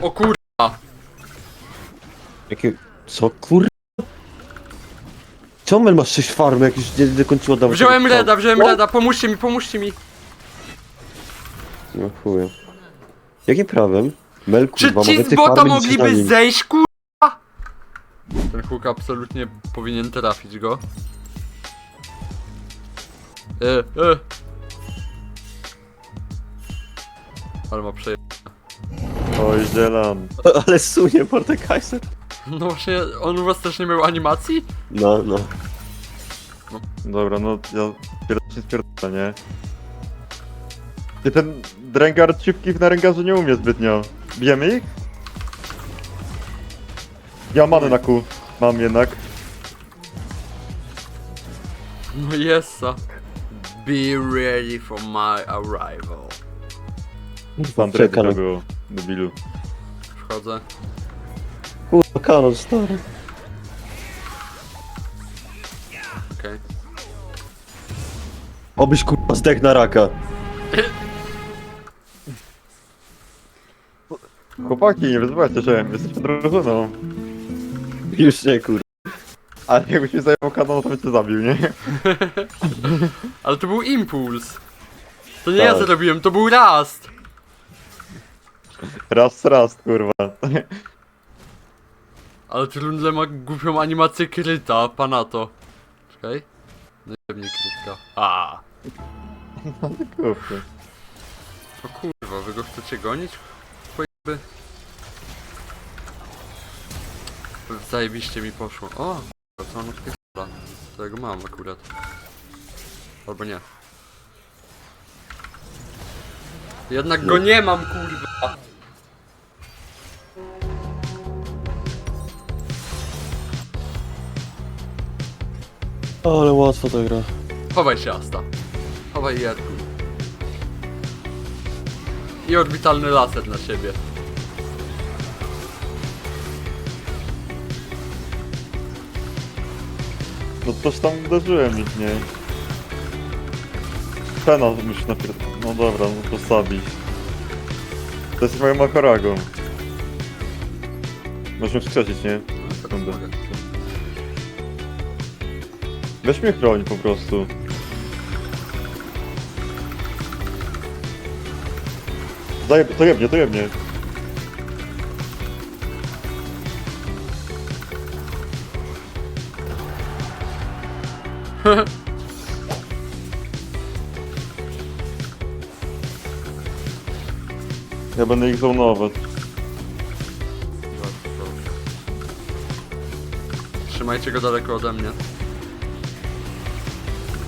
O kurwa. Jakie... Co kur... Czemu masz 6 farm, jak już nie dokończyło dawać... Wziąłem reda, wziąłem reda, pomóżcie mi, pomóżcie mi. No chuja. Jakim prawem? Mel Czy kurwa, ci mogę z tych bota za mogliby nim. zejść, kurwa? Ten hook absolutnie powinien trafić go. E, e. Ale ma przeje... Oj, zielan. Ale sunie Mordekaiser. No właśnie, on u was też nie miał animacji? No, no. Dobra, no ja pierdolę spierdolę, nie? Ty ten dręgar szybkich na ręgarzu nie umie zbytnio. Bijemy ich? Ja mamy na kół. Mam jednak. No jesa. Be ready for my arrival. Tam Czeka to było. Debilu. Wchodzę. Kurwa, kanon stary. Okej. Obyś kurwa zdech na raka. Chłopaki, nie wyzywajcie się, jesteśmy drużyną. Już nie kurwa. Ale jakbyś mi zajmował kanon, to by cię zabił, nie? Ale to był impuls. To nie ja Tak. zrobiłem, to był rast. Raz, raz, kurwa. Ale Trundle ma głupią animację kryta, pana to. Czekaj. No nie mnie krytka. A. Kupy. O kurwa, wy go chcecie gonić? Pojeby. Zajebiście mi poszło. O, kurwa, co on odpierdala? To ja go mam akurat. Albo nie. Jednak go nie mam, kurwa! Ale łatwo to gra. Chowaj się, Asta. Chowaj Jarku. I orbitalny laser na siebie. No coś tam uderzyłem ich, nie? Pena musisz najpierw... No dobra, no to zabić. To jest moją makaragą. Możemy wskrzesić, nie? Sekundę. Weź mnie chroń po prostu. Zajeb, to jebnie, to jebnie. Ja będę ich zonować. Trzymajcie go daleko ode mnie.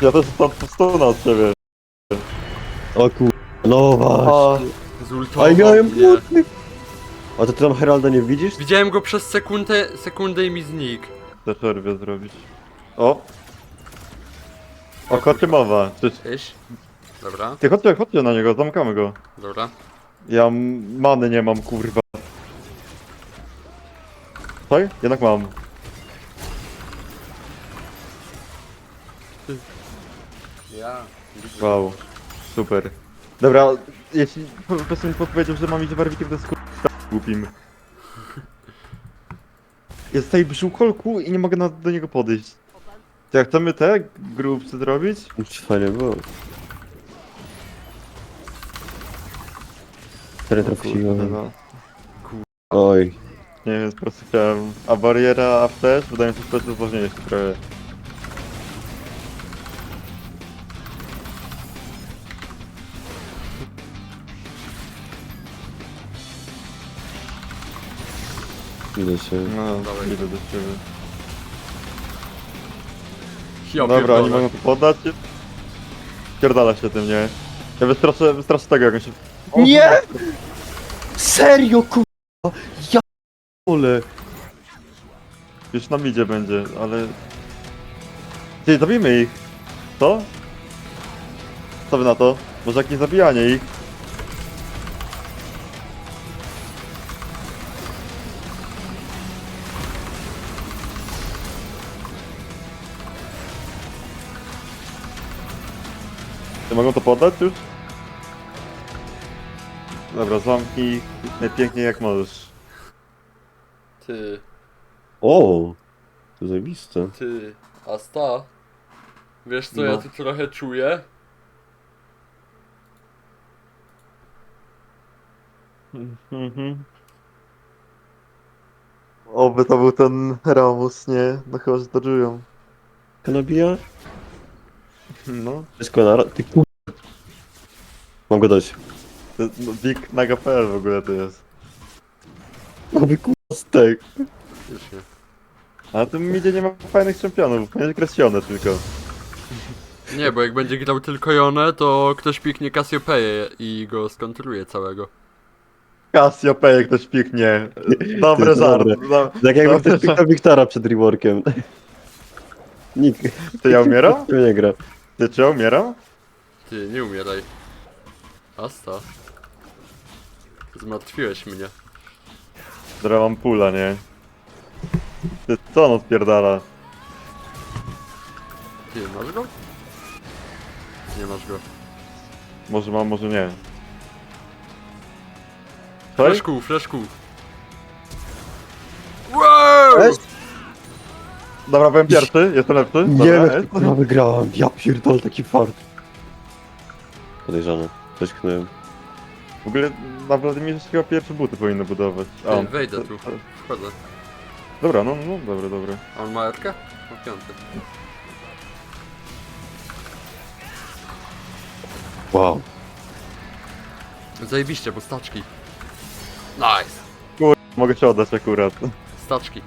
Ja też tam stona od ciebie. O kurwa. No właśnie. Zultował Ale miałem mnie. A to ty tam Heralda nie widzisz? Widziałem go przez sekundę, sekundę i mi znikł. Te przerwie zrobić. O! O, kocie mowa. Cześć. Iść. Dobra, Ty chodźcie, chodźcie na niego, zamkamy go. dobra. Ja many nie mam, kurwa. Co? Jednak mam. Ja. Wow. Super. Dobra, jeśli po prostu mi podpowiedział, że mam iść warwikiem, to jest kurwa głupim. Jest tutaj przy ukolku i nie mogę na, do niego podejść. Czy jak chcemy te grupy zrobić? Fajnie było. Cztery trafiłem. no. Oj. Nie wiem, po prostu chciałem. A bariera, a flash? Wydaje mi się, że flash jest ważniejszy trochę. Idę się. No, Dawaj. idę do ciebie. Ja Dobra, pierdolę. oni mogą to poddać. Pierdala się tym, nie? Ja wystraszę, wystraszę tego, jak on się... O, Nie! Serio kurwa! Ja ole. Już na midzie będzie, ale... Ty, zabijmy ich! Co? Co wy na to? Może jakieś zabijanie ich? Ty mogą to poddać już? Dobra, zamknij najpiękniej jak możesz. Ty, O! To zajebiste. ty, Asta. Wiesz co No. ja tu trochę czuję? Mhm. Oby to był ten Ramus, nie? No chyba, że to czują. Kanabija? No. Wszystko na Ty kur... Mam go dać. To, no Big Naga.pl w ogóle to jest. Nowy kurwa stek. A na tym midzie nie ma fajnych czempionów, będzie kreślone tylko. Nie, bo jak będzie grał tylko Jonę, to ktoś piknie Cassiopeję i go skontroluje całego. Cassiopeia ktoś piknie. Dobry To jest żart. dobre. No, Tak jakby dobry ktoś pikał Wiktora przed reworkiem. Nikt. Ty ja umieram? Tu nie gra. Ty czy ja umieram? Ty, nie umieraj. Asta. Zmartwiłeś mnie. Dobra, mam pula, nie? Ty co on odpierdala? Ty, masz go? Nie masz go. Może mam, może nie. Co? Fleszku, fleszku. Wow! Cześć. Dobra, byłem pierwszy, jestem lepszy. Nie Dobra, wiem, jest. kurwa wygrałem. Ja pierdolę taki fart. Podejrzane. Coś knąłem. W ogóle na chyba pierwsze buty powinny budować. A, wejdę to- tu. Wchodzę. Dobra, no, no, dobra, dobra. A on ma Erkę? Ma piąty. Wow. Zajebiście, bo staczki. Nice. Mogę się oddać akurat. Staczki.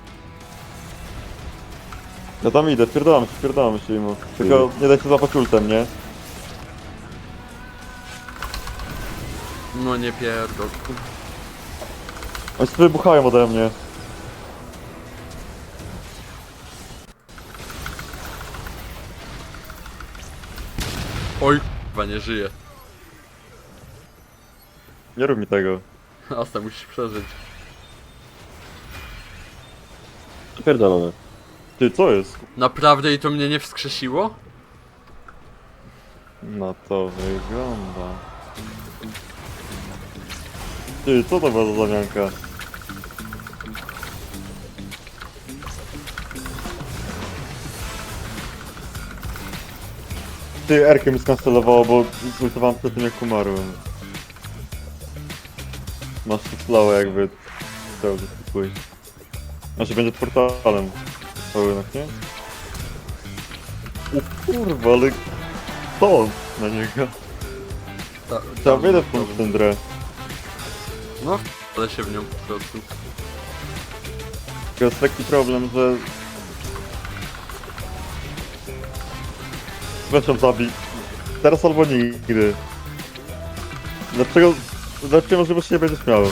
Ja tam idę, spierdolam się, spierdolam się mu. Tylko nie daj się złapać ultem, nie? No nie pierdol. Oni się wybuchają ode mnie. Oj, chyba nie żyje. Nie rób mi tego. Asta, musisz przeżyć. Pierdolone. Ty, co jest? Naprawdę i to mnie nie wskrzesiło? No to wygląda. Ty, co to była za zamianka? Ty, Erkę mi skancelowało, bo zultowałem przed tym jak umarłem. Masz to slow jakby chciał pójść. Znaczy będzie portalem. O, jednak nie? O kurwa, ale... To na niego. Ta, Trzeba wyjdę w tą syndrę. No, ale się w nią po prostu. Jest taki problem, że... Zresztą zabić. Teraz albo nigdy. Dlaczego... Dlaczego możliwości nie będziesz miał?